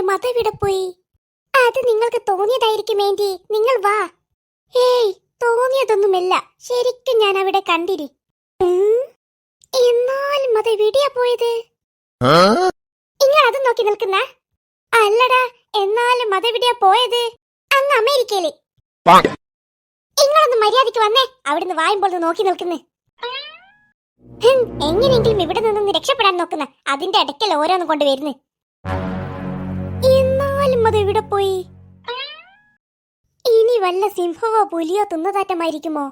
എന്നാലും ഇവിടെ പോയി? അത് നിങ്ങൾക്ക് തോന്നിയതായിരിക്കും വേണ്ടി നിങ്ങൾ വാ. ഏയ് തോന്നിയതൊന്നുമല്ല. ശരിക്കും ഞാൻ അവിടെ കണ്ടിരി. എന്നാൽ അത് എവിടെയാ പോയത്? നിങ്ങൾ അത് നോക്കി നിൽക്കുന്ന? അല്ലടാ എന്നാലും അതെവിടെയാ പോയത്? അങ്ങ് അമേരിക്കയിൽ. നിങ്ങളൊന്ന് മര്യാദയ്ക്ക് വന്നേ. അവിടുന്ന് വായുമ്പോൾ നോക്കി നിൽക്കുന്നേ. എങ്ങനെയെങ്കിലും ഇവിടെ നിന്നൊന്ന് രക്ഷപ്പെടാൻ നോക്കുന്ന. അതിന്റെ ഇടയ്ക്കൽ ഓരോന്നും കൊണ്ട് അത് എവിടെ പോയി? ഇനി വല്ല സിംഹവോ പുലിയോ തിന്നതാറ്റമായിരിക്കുമോ?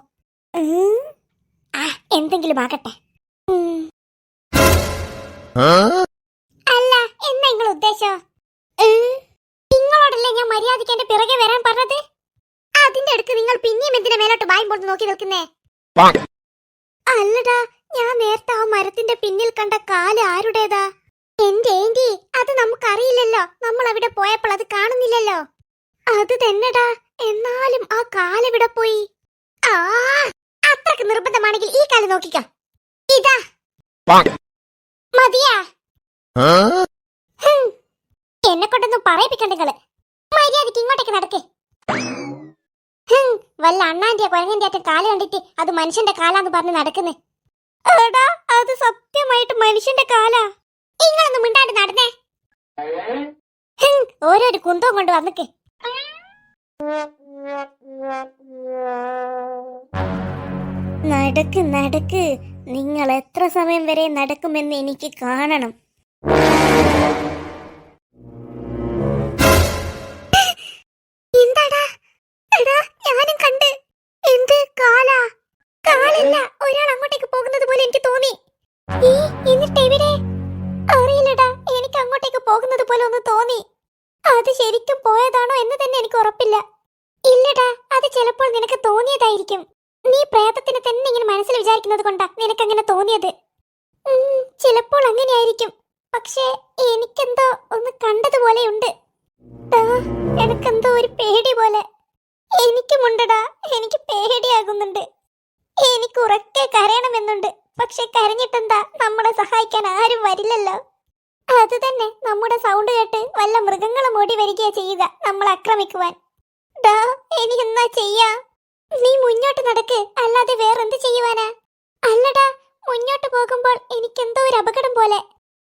ആ എന്തെങ്കിലും ആകട്ടെ. അല്ല എന്നാ നിങ്ങൾ ഉദ്ദേശം? നിങ്ങളോടല്ലേ ഞാൻ മര്യാദയ്ക്ക് എന്റെ പിറകെ വരാൻ പറഞ്ഞത്? അതിന്റെ അടുത്ത് നിങ്ങൾ പിന്നെയും എന്തിനാ മേലോട്ട് വായുമ്പോൾ നോക്കി നിൽക്കുന്നേ? അല്ലടാ ഞാൻ നേരത്തെ ആ മരത്തിന്റെ പിന്നിൽ കണ്ട കാൽ ആരുടേതാ? എന്റെ ഏന്റി അത് നമുക്കറിയില്ലല്ലോ. നമ്മൾ അവിടെ പോയപ്പോൾ അത് കാണുന്നില്ലല്ലോ. അത് തന്നെടാ. എന്നാലും ആ കാലെവിടെ പോയി? ആ അത്രയ്ക്ക് നിർബന്ധമാണെങ്കിൽ ഈ കാൽ നോക്കിക്കോ. ഇതാ. മതിയാ. എന്നെ കൊണ്ടൊന്നും പറയിപ്പിക്കണ്ട നിങ്ങൾ. മര്യാദയ്ക്ക് ഇങ്ങോട്ടേക്ക് നടക്കേ. വല്ല അണ്ണാന്റെ കുരങ്ങന്റെ അറ്റം കാൽ കണ്ടിട്ട് അത് മനുഷ്യന്റെ കാലാന്ന് പറഞ്ഞ് നടക്കുന്നേ. അത് സത്യമായിട്ട് മനുഷ്യന്റെ കാലാ. നിങ്ങളൊന്നും മിണ്ടാണ്ട് നടന്നേ. ഓരോരു കുന്തവും കൊണ്ട് വന്നിക്ക് നടക്ക് നടക്ക്. നിങ്ങൾ എത്ര സമയം വരെ നടക്കുമെന്ന് എനിക്ക് കാണണം. അത് ശരിക്കും പോയതാണോ എന്ന് തന്നെ എനിക്ക് ഉറപ്പില്ല. ഇല്ലടാ അത് ചിലപ്പോൾ നിനക്ക് തോന്നിയതായിരിക്കും. നീ പ്രേതത്തിനെ തന്നെ ഇങ്ങനെ മനസ്സിൽ വിചാരിക്കുന്നത് കൊണ്ടാ നിനക്ക് അങ്ങനെ തോന്നിയത് ചിലപ്പോൾ അങ്ങനെയായിരിക്കും. പക്ഷേ എനിക്കെന്തോ ഒന്ന് കണ്ടതുപോലെയുണ്ട് എനക്കെന്തോ ഒരു പേടി പോലെ. എനിക്കുമുണ്ടടാ എനിക്ക് പേടിയാകുന്നുണ്ട്. എനിക്ക് ഉറക്കെ കരയണമെന്നുണ്ട്. പക്ഷെ കരഞ്ഞിട്ടെന്താ നമ്മളെ സഹായിക്കാൻ ആരും വരില്ലല്ലോ. അത് തന്നെ. നമ്മുടെ സൗണ്ട് കേട്ട് വല്ല മൃഗങ്ങളും ഓടി വരികയാ ചെയ്യുക നമ്മൾ ആക്രമിക്കുവാൻ. എന്നാ ചെയ്യാ? നീ മുന്നോട്ട് നടക്ക് അല്ലാതെ വേറെന്ത് ചെയ്യുവാനാ? അല്ലടാ മുന്നോട്ട് പോകുമ്പോൾ എനിക്കെന്തോ ഒരു അപകടം പോലെ.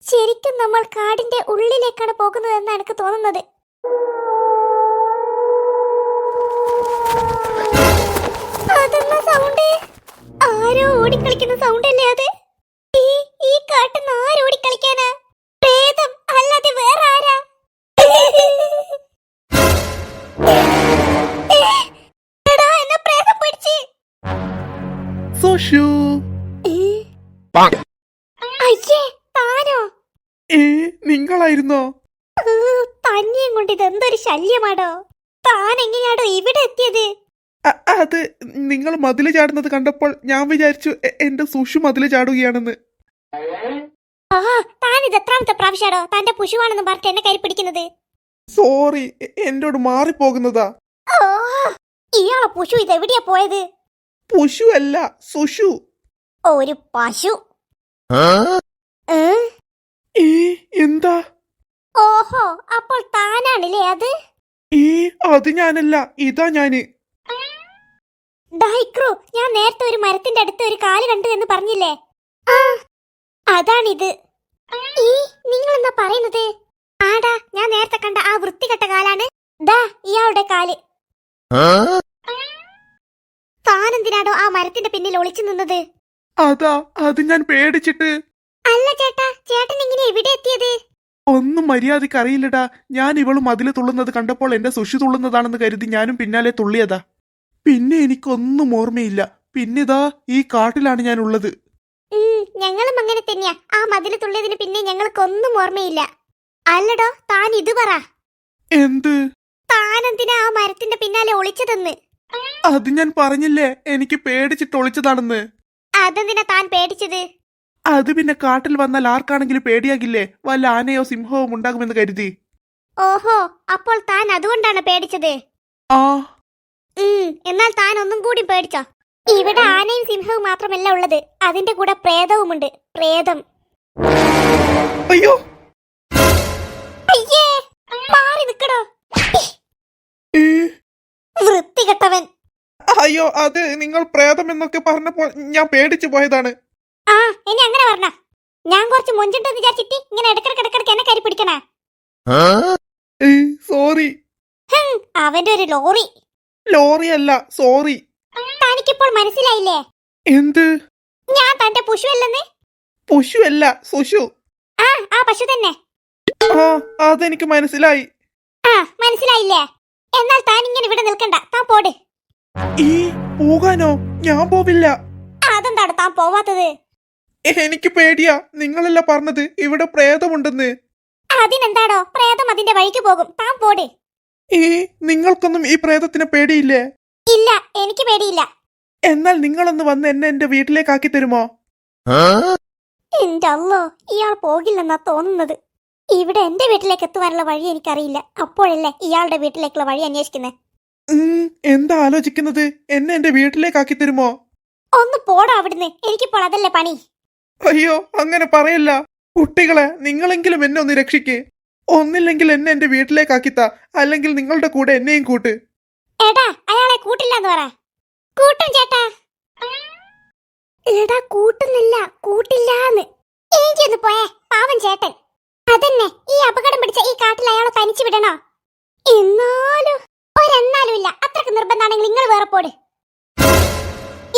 ശരിക്കും നമ്മൾ കാടിന്റെ ഉള്ളിലേക്കാണ് പോകുന്നതെന്ന് എനിക്ക് തോന്നുന്നത്. അതെന്നാ സൗണ്ട് ആരോ ഓടിക്കളിക്കുന്ന സൗണ്ട് അല്ലേ അത്? ഈ ഈ കാട്ടിന്ന് ആരോടിക്കളിക്കാനാ സുഷു ഏ, പാങ്. അയ്യേ താനോ? ഏ നിങ്ങളായിരുന്നോ? തന്നെയും കൊണ്ട് ഇതെന്തൊരു ശല്യമാടോ? താൻ എങ്ങനെയാടോ ഇവിടെ എത്തിയത്? അത് നിങ്ങൾ മതിൽ ചാടുന്നത് കണ്ടപ്പോൾ ഞാൻ വിചാരിച്ചു എന്റെ സുഷു മതിൽ ചാടുകയാണെന്ന്. ആ താൻ ഇത് എത്രാമത്തെ പ്രാവശ്യാടോ തന്റെ പുഷുവാണെന്ന് പറഞ്ഞിട്ട് എന്നെ കയറി പിടിക്കുന്നത്? സോറി എന്നോട് മാറിപ്പോകുന്നതാ. ഓ ഇയാളെ പുഷു ഇത് എവിടെയാ പോയത്? പുഷു അല്ല സുഷു. ഒരു പശു. ഏ? ഏ എന്താ? ഓഹോ അപ്പോൾ താനാണില്ലേ അത്? ഈ അത് ഞാനല്ല ഇതാ ഞാൻ. ഡൈക്രോ ഞാൻ നേരത്തെ ഒരു മരത്തിന്റെ അടുത്ത് ഒരു കാൽ കണ്ടു എന്ന് പറഞ്ഞില്ലേ? ആ അതാണിത്. ഈ നിങ്ങൾ എന്താ പറയുന്നത്? ആടാ ഞാൻ നേരത്തെ കണ്ട ആ വൃത്തികെട്ട കാലാണ്. ദാ ഇയാളുടെ കാൽ. മരത്തിന്റെ പിന്നിൽ ഒളിച്ചു നിന്നത്? അതാ അത് ഞാൻ പേടിച്ചിട്ട്. അല്ല ചേട്ടാ ചേട്ടൻ ഇങ്ങനെ എവിടെ എത്തിയത്? ഒന്നും മര്യാദയ്ക്ക് അറിയില്ലടാ. ഞാൻ ഇവളും അതിൽ തുള്ളുന്നത് കണ്ടപ്പോൾ എന്റെ സുഷി തുള്ളുന്നതാണെന്ന് കരുതി ഞാനും പിന്നാലെ തുള്ളിയതാ. പിന്നെ എനിക്കൊന്നും ഓർമ്മയില്ല. പിന്നിതാ ഈ കാട്ടിലാണ് ഞാൻ ഉള്ളത് ഞങ്ങളും അങ്ങനെ തന്നെയാ. ആ മതിൽ തുള്ളിയതിന് പിന്നെ ഞങ്ങൾക്കൊന്നും ഓർമ്മയില്ല. അല്ലടോ താൻ ഇത് പറ. എന്ത്? താനെന്തിനാ ആ മരത്തിന്റെ പിന്നാലെ ഒളിച്ചതെന്ന്? അത് ഞാൻ പറഞ്ഞില്ലേ? എനിക്ക് പേടിച്ചിട്ട് ഒളിച്ചതാണെന്ന്. അതെന്തിനാ താൻ പേടിച്ചത്? അത് പിന്നെ കാട്ടിൽ വന്നാൽ ആർക്കാണെങ്കിലും പേടിയാകില്ലേ? വല്ല ആനയോ സിംഹവും ഉണ്ടാകുമെന്ന് കരുതി. ഓഹോ അപ്പോൾ താൻ അതുകൊണ്ടാണ് പേടിച്ചത്? ആ. ഉം, എന്നാൽ താൻ ഒന്നും കൂടി പേടിച്ചോ. ഇവിടെ ആനയും സിംഹവും മാത്രമല്ല ഉള്ളത്. അതിന്റെ കൂടെ പ്രേതവുമുണ്ട്. പ്രേതം. അയ്യോ! അയ്യേ മാറി നിക്കടോ ഏ, വൃത്തികെട്ടവൻ. അയ്യോ അത് നിങ്ങൾ പ്രേതം എന്നൊക്കെ പറഞ്ഞപ്പോൾ ഞാൻ പേടിച്ചു പോയതാണ്. ആ ഇനി അങ്ങനെ പറഞ്ഞ. ഞാൻ കുറച്ച് മുഞ്ചിട്ടെന്ന് വിചാരിച്ചിട്ട് ഇങ്ങനെ ഇടക്കിടക്ക് ഇടക്കിടക്ക് എന്നെ കരി പിടിക്കണേ. സോറി. അവന്റെ ഒരു ലോറി. ലോറി അല്ല സോറി. തനിക്കിപ്പോൾ മനസ്സിലായില്ലേ? എന്ത്? ഞാൻ തന്റെ പുഷുവല്ലെന്ന് പശു അല്ല സുഷു. ആ ആ പശു തന്നെ. ആ അതെനിക്ക് മനസ്സിലായി. ആ മനസ്സിലായില്ലേ? എന്നാൽ താൻ ഇങ്ങനെ ഇവിടെ നിൽക്കണ്ട. താൻ പോട്. ഈ പോകാനോ? ഞാൻ പോവില്ല. അതെന്താണ് താൻ പോവാത്തത്? എനിക്ക് പേടിയാ. നിങ്ങളല്ല പറഞ്ഞത് ഇവിടെ പ്രേതമുണ്ടെന്ന്. അതിനെന്താടോ? പ്രേതം അതിന്റെ വഴിക്ക് പോകും. താൻ പോട്. ഈ നിങ്ങൾക്കൊന്നും ഈ പ്രേതത്തിന് പേടിയില്ലേ? ഇല്ല എനിക്ക് പേടിയില്ല. എന്നാൽ നിങ്ങളൊന്ന് വന്ന് എന്നെ എന്റെ വീട്ടിലേക്കാക്കി തരുമോ? എന്റെ അല്ലോ ഇയാൾ പോകില്ലെന്നാ തോന്നുന്നത്. ഇവിടെ എന്റെ വീട്ടിലേക്ക് എത്തുവാനുള്ള വഴി എനിക്കറിയില്ല. അപ്പോഴല്ലേ ഇയാളുടെ വീട്ടിലേക്കുള്ള വഴി അന്വേഷിക്കുന്നത് എന്താ ആലോചിക്കുന്നത്? എന്നെ എന്റെ വീട്ടിലേക്കാക്കി തരുമോ? ഒന്ന് പോടാ അവിടുന്ന്. എനിക്കിപ്പോൾ അതല്ലേ പണി. അയ്യോ അങ്ങനെ പറയല്ല. കുട്ടികളെ നിങ്ങളെങ്കിലും എന്നെ ഒന്ന് രക്ഷിക്ക്. ഒന്നില്ലെങ്കിൽ എന്നെ എന്റെ വീട്ടിലേക്കാക്കിത്ത അല്ലെങ്കിൽ നിങ്ങളുടെ കൂടെ എന്നെയും കൂട്ട്. എടാ അയാളെ കൂട്ടില്ലെന്ന് പറ. കൂട്ടും ചേട്ടാ. എടാ കൂട്ടുന്നില്ല കൂട്ടില്ലാന്ന് ഏഞ്ചൊന്ന് പോയേ പാവൻ ചേട്ടൻ അതന്നെ ഈ അപകടം പിടിച്ച ഈ തനിച്ചു വിടണോ? എന്നാലും ഒരെന്നാലും ഇല്ല. അത്രയ്ക്ക് നിർബന്ധാണെങ്കിൽ നിങ്ങൾ വേറെ പോട്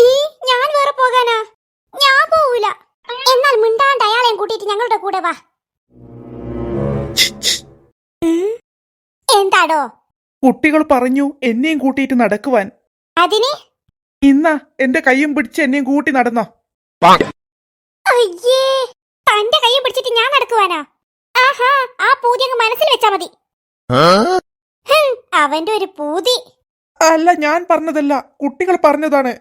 ഈ ഞാൻ വേറെ പോകാനാ? ഞാൻ പോവൂല. എന്നാൽ മിണ്ടാണ്ട് അയാളെയും കൂട്ടിയിട്ട് ഞങ്ങളുടെ കൂടെ വാ. എന്താടോ? കുട്ടികൾ പറഞ്ഞു എന്നെയും കൂട്ടിയിട്ട് നടക്കുവാൻ. അതിന്? ഇന്ന എന്റെ കൈയും പിടിച്ച് എന്നെയും കൂട്ടി നടന്നോ? അയ്യേ തന്റെ കൈയും പിടിച്ചിട്ട് ഞാൻ നടക്കുവാനാ? ആഹാ ആ പൂതി അങ്ങ് മനസ്സിൽ വെച്ചാ മതി. അവന്റെ ഒരു പൂതി. അല്ല ഞാൻ പറഞ്ഞതല്ല. കുട്ടികൾ പറഞ്ഞതാണ്.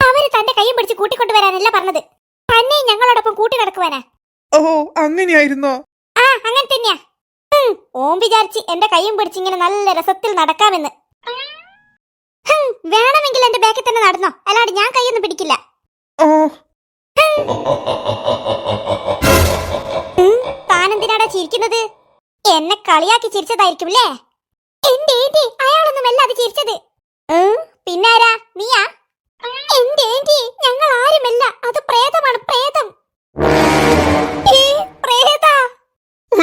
അവർ തന്റെ കൈ പിടിച്ച് കൂട്ടിക്കൊണ്ടുവരാനല്ല പറഞ്ഞത്. തന്നെ ഞങ്ങളോടൊപ്പം കൂട്ടി കിടക്കുവാനാ ഓ അങ്ങനെയായിരുന്നോ? ആ അങ്ങനെ തന്നെയാ. ഓം വിചാരിച്ച് എന്റെ കൈയും പിടിച്ച് ഇങ്ങനെ നല്ല രസത്തിൽ നടക്കാമെന്ന്. വേണമെങ്കിൽ എന്റെ ബാക്കിൽ തന്നെ നടന്നോ. അല്ലാണ്ട് ഞാൻ കൈയൊന്നും പിടിക്കില്ല. ഓ. താനെന്തിനാടാ ചിരിക്കുന്നത്? എന്നെ കളിയാക്കി ചിരിച്ചതായിരിക്കും അല്ലേ എന്റെ ഏന്റി അയാളൊന്നും അത് ചിരിച്ചത്. പിന്നെ ആരാ? നീയാ? എന്റെ ഏന്റി ഞങ്ങൾ ആരുമല്ല. അത് പ്രേതമാണ് പ്രേതം.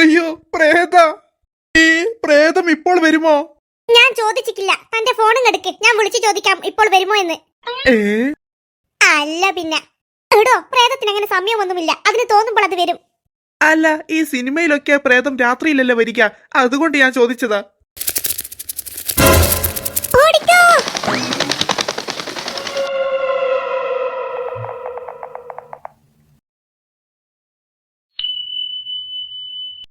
അയ്യോ പ്രേത. ഈ പ്രേതം ഇപ്പോൾ വരുമോ? ഞാൻ ചോദിച്ചിട്ടില്ല. തന്റെ ഫോണും എടുക്ക്. ഞാൻ വിളിച്ചു ചോദിക്കാം ഇപ്പോൾ വരുമോ എന്ന്. അല്ല പിന്നെ. എടോ പ്രേതത്തിന് അങ്ങനെ സമയമൊന്നുമില്ല. അതിന് തോന്നുമ്പോൾ അത് വരും. അല്ല ഈ സിനിമയിലൊക്കെ പ്രേതം രാത്രിയിലല്ലേ വരിക? അതുകൊണ്ട് ഞാൻ ചോദിച്ചതാ.